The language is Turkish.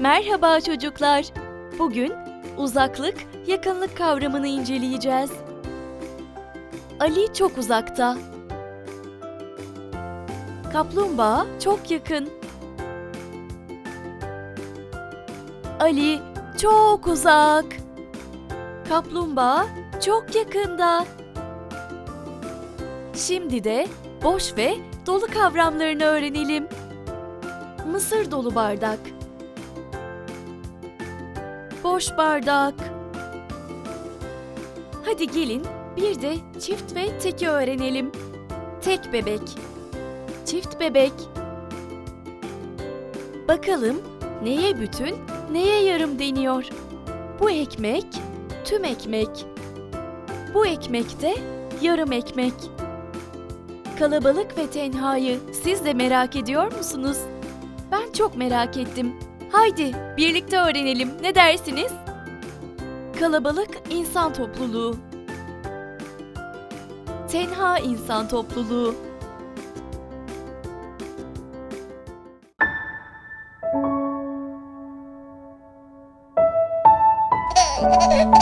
Merhaba çocuklar. Bugün uzaklık, yakınlık kavramını inceleyeceğiz. Ali çok uzakta. Kaplumbağa çok yakın. Ali çok uzak. Kaplumbağa çok yakında. Şimdi de boş ve dolu kavramlarını öğrenelim. Mısır dolu bardak. Boş bardak. Hadi gelin bir de çift ve teki öğrenelim. Tek bebek. Çift bebek. Bakalım neye bütün, neye yarım deniyor? Bu ekmek tüm ekmek. Bu ekmek de yarım ekmek kalabalık ve tenhayı siz de merak ediyor musunuz? Ben çok merak ettim. Haydi birlikte öğrenelim. Ne dersiniz? Kalabalık insan topluluğu. Tenha insan topluluğu.